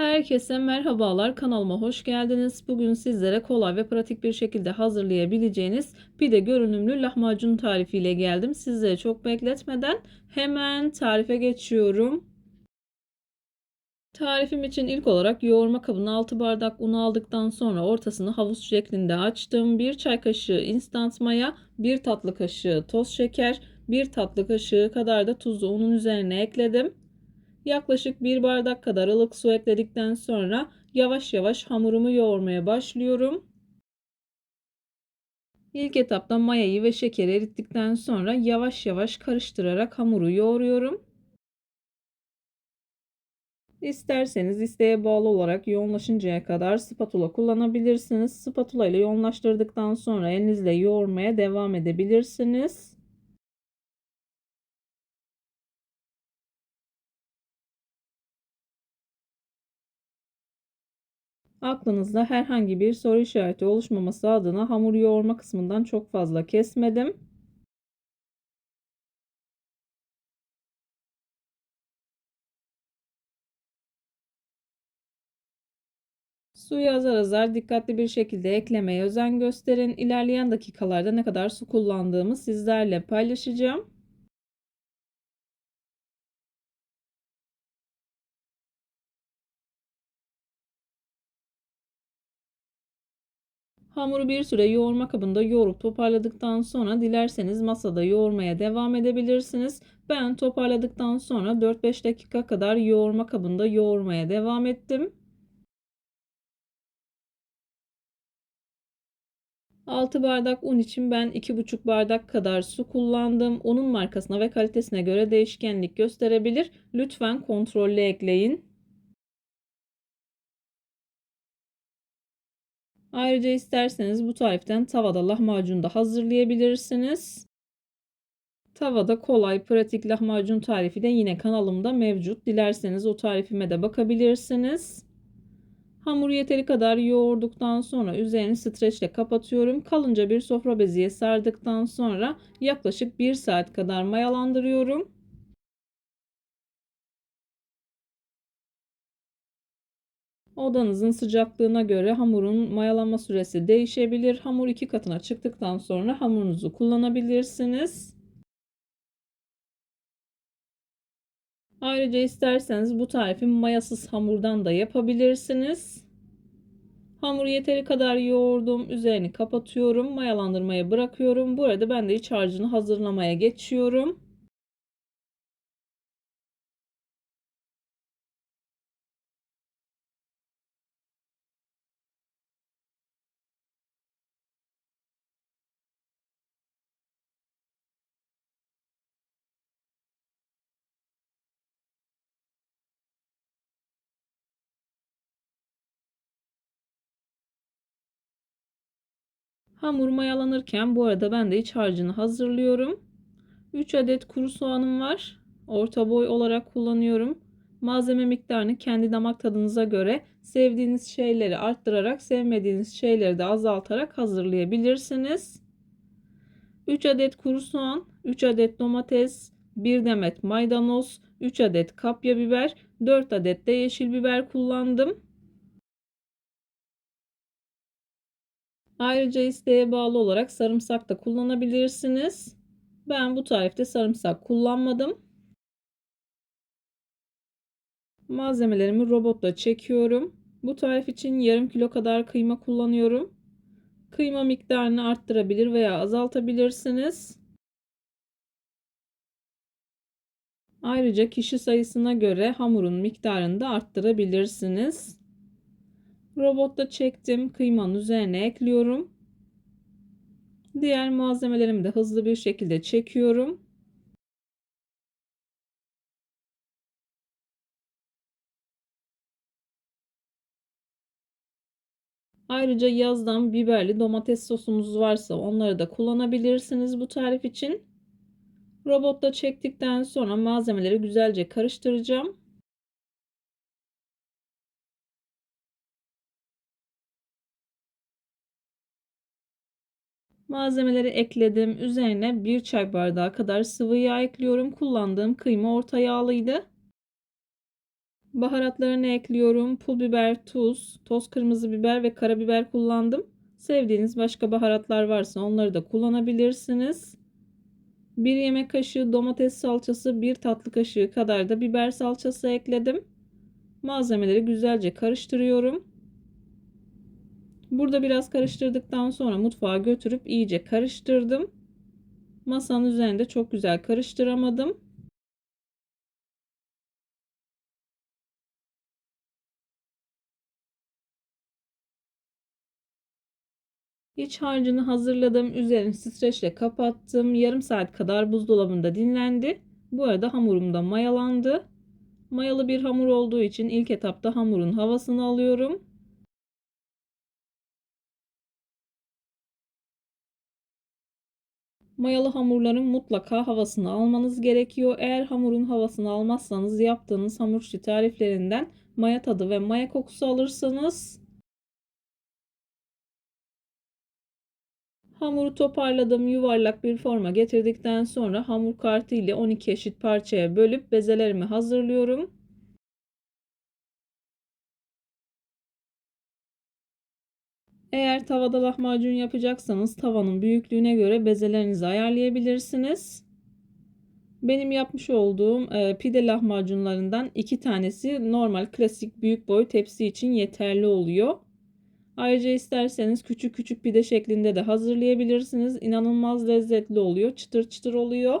Herkese merhabalar kanalıma hoş geldiniz. Bugün sizlere kolay ve pratik bir şekilde hazırlayabileceğiniz pide görünümlü lahmacun tarifiyle geldim. Sizleri çok bekletmeden hemen tarife geçiyorum. Tarifim için ilk olarak yoğurma kabına 6 bardak un aldıktan sonra ortasını havuz şeklinde açtım. 1 çay kaşığı instant maya, 1 tatlı kaşığı toz şeker, 1 tatlı kaşığı kadar da tuzu unun üzerine ekledim. Yaklaşık 1 bardak kadar ılık su ekledikten sonra yavaş yavaş hamurumu yoğurmaya başlıyorum. İlk etapta mayayı ve şekeri erittikten sonra yavaş yavaş karıştırarak hamuru yoğuruyorum. İsterseniz isteğe bağlı olarak yoğunlaşıncaya kadar spatula kullanabilirsiniz. Spatula ile yoğunlaştırdıktan sonra elinizle yoğurmaya devam edebilirsiniz. Aklınızda herhangi bir soru işareti oluşmaması adına hamur yoğurma kısmından çok fazla kesmedim. Suyu azar azar dikkatli bir şekilde eklemeye özen gösterin. İlerleyen dakikalarda ne kadar su kullandığımı sizlerle paylaşacağım. Hamuru bir süre yoğurma kabında yoğurup toparladıktan sonra dilerseniz masada yoğurmaya devam edebilirsiniz. Ben toparladıktan sonra 4-5 dakika kadar yoğurma kabında yoğurmaya devam ettim. 6 bardak un için ben 2,5 bardak kadar su kullandım. Unun markasına ve kalitesine göre değişkenlik gösterebilir. Lütfen kontrollü ekleyin. Ayrıca isterseniz bu tariften tavada lahmacun da hazırlayabilirsiniz. Tavada kolay, pratik lahmacun tarifi de yine kanalımda mevcut. Dilerseniz o tarifime de bakabilirsiniz. Hamuru yeteri kadar yoğurduktan sonra üzerini streçle kapatıyorum. Kalınca bir sofra beziye sardıktan sonra yaklaşık 1 saat kadar mayalandırıyorum. Odanızın sıcaklığına göre hamurun mayalanma süresi değişebilir. Hamur iki katına çıktıktan sonra hamurunuzu kullanabilirsiniz. Ayrıca isterseniz bu tarifi mayasız hamurdan da yapabilirsiniz. Hamuru yeteri kadar yoğurdum. Üzerini kapatıyorum. Mayalandırmaya bırakıyorum. Bu arada ben de iç harcını hazırlamaya geçiyorum. Hamur mayalanırken bu arada ben de iç harcını hazırlıyorum. 3 adet kuru soğanım var. Orta boy olarak kullanıyorum. Malzeme miktarını kendi damak tadınıza göre sevdiğiniz şeyleri arttırarak sevmediğiniz şeyleri de azaltarak hazırlayabilirsiniz. 3 adet kuru soğan, 3 adet domates, 1 demet maydanoz, 3 adet kapya biber, 4 adet de yeşil biber kullandım. Ayrıca isteğe bağlı olarak sarımsak da kullanabilirsiniz. Ben bu tarifte sarımsak kullanmadım. Malzemelerimi robotla çekiyorum. Bu tarif için yarım kilo kadar kıyma kullanıyorum. Kıyma miktarını arttırabilir veya azaltabilirsiniz. Ayrıca kişi sayısına göre hamurun miktarını da arttırabilirsiniz. Robotta çektim. Kıymanın üzerine ekliyorum. Diğer malzemelerimi de hızlı bir şekilde çekiyorum. Ayrıca yazdan biberli domates sosumuz varsa onları da kullanabilirsiniz bu tarif için. Robotta çektikten sonra malzemeleri güzelce karıştıracağım. Malzemeleri ekledim. Üzerine 1 çay bardağı kadar sıvı yağ ekliyorum. Kullandığım kıyma orta yağlıydı. Baharatlarını ekliyorum. Pul biber, tuz, toz kırmızı biber ve karabiber kullandım. Sevdiğiniz başka baharatlar varsa onları da kullanabilirsiniz. 1 yemek kaşığı domates salçası, 1 tatlı kaşığı kadar da biber salçası ekledim. Malzemeleri güzelce karıştırıyorum. Burada biraz karıştırdıktan sonra mutfağa götürüp iyice karıştırdım. Masanın üzerinde çok güzel karıştıramadım. İç harcını hazırladım. Üzerini streçle kapattım. Yarım saat kadar buzdolabında dinlendi. Bu arada hamurum da mayalandı. Mayalı bir hamur olduğu için ilk etapta hamurun havasını alıyorum. Mayalı hamurların mutlaka havasını almanız gerekiyor. Eğer hamurun havasını almazsanız yaptığınız hamur işi tariflerinden maya tadı ve maya kokusu alırsınız. Hamuru toparladım. Yuvarlak bir forma getirdikten sonra hamur kartı ile 12 eşit parçaya bölüp bezelerimi hazırlıyorum. Eğer tavada lahmacun yapacaksanız tavanın büyüklüğüne göre bezelerinizi ayarlayabilirsiniz. Benim yapmış olduğum e, pide lahmacunlarından iki tanesi normal klasik büyük boy tepsi için yeterli oluyor. Ayrıca isterseniz küçük küçük pide şeklinde de hazırlayabilirsiniz. İnanılmaz lezzetli oluyor. Çıtır çıtır oluyor.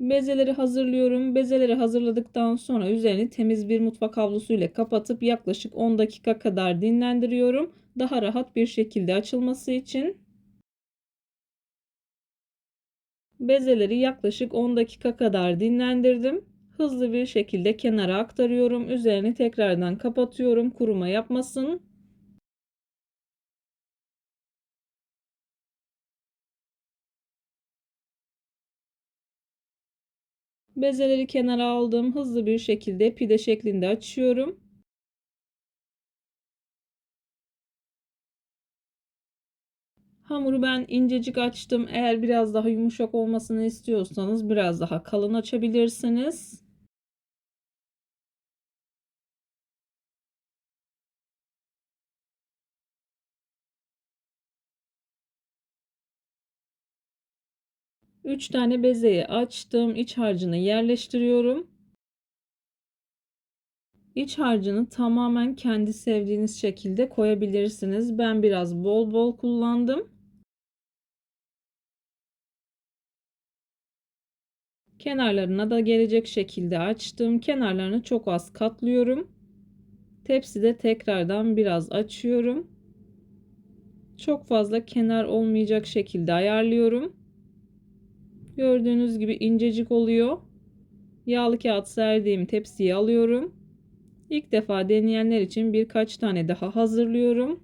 Bezeleri hazırlıyorum. Bezeleri hazırladıktan sonra üzerini temiz bir mutfak havlusu ile kapatıp yaklaşık 10 dakika kadar dinlendiriyorum. Daha rahat bir şekilde açılması için. Bezeleri yaklaşık 10 dakika kadar dinlendirdim. Hızlı bir şekilde kenara aktarıyorum. Üzerini tekrardan kapatıyorum kuruma yapmasın. Bezeleri kenara aldım. Hızlı bir şekilde pide şeklinde açıyorum. Hamuru ben incecik açtım. Eğer biraz daha yumuşak olmasını istiyorsanız biraz daha kalın açabilirsiniz. Üç tane bezeyi açtım. İç harcını yerleştiriyorum. İç harcını tamamen kendi sevdiğiniz şekilde koyabilirsiniz. Ben biraz bol bol kullandım. Kenarlarına da gelecek şekilde açtım. Kenarlarını çok az katlıyorum. Tepside tekrardan biraz açıyorum. Çok fazla kenar olmayacak şekilde ayarlıyorum. Gördüğünüz gibi incecik oluyor. Yağlı kağıt serdiğim tepsiyi alıyorum. İlk defa deneyenler için birkaç tane daha hazırlıyorum.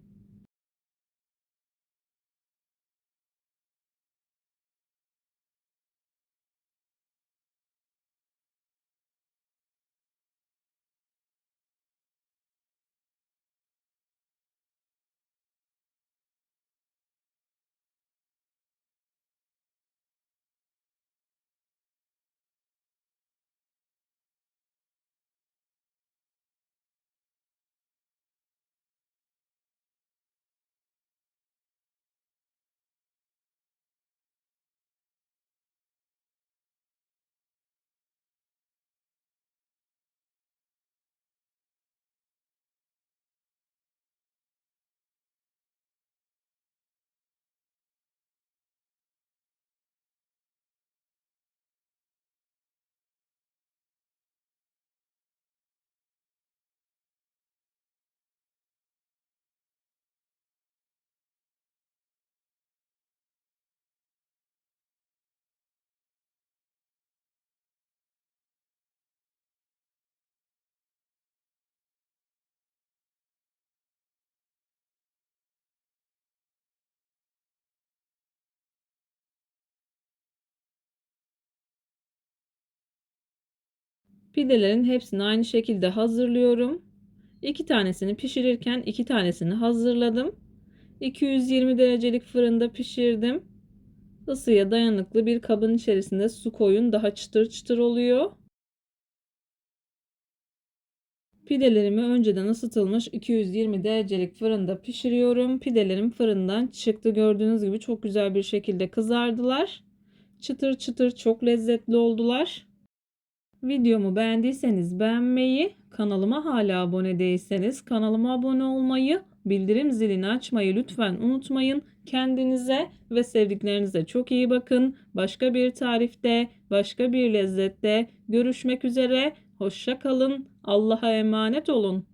Pidelerin hepsini aynı şekilde hazırlıyorum. İki tanesini pişirirken iki tanesini hazırladım. 220 derecelik fırında pişirdim. Isıya dayanıklı bir kabın içerisinde su koyun daha çıtır çıtır oluyor. Pidelerimi önceden ısıtılmış 220 derecelik fırında pişiriyorum. Pidelerim fırından çıktı. Gördüğünüz gibi çok güzel bir şekilde kızardılar. Çıtır çıtır çok lezzetli oldular. Videomu beğendiyseniz beğenmeyi, kanalıma hala abone değilseniz kanalıma abone olmayı, bildirim zilini açmayı lütfen unutmayın. Kendinize ve sevdiklerinize çok iyi bakın. Başka bir tarifte, başka bir lezzette görüşmek üzere. Hoşça kalın. Allah'a emanet olun.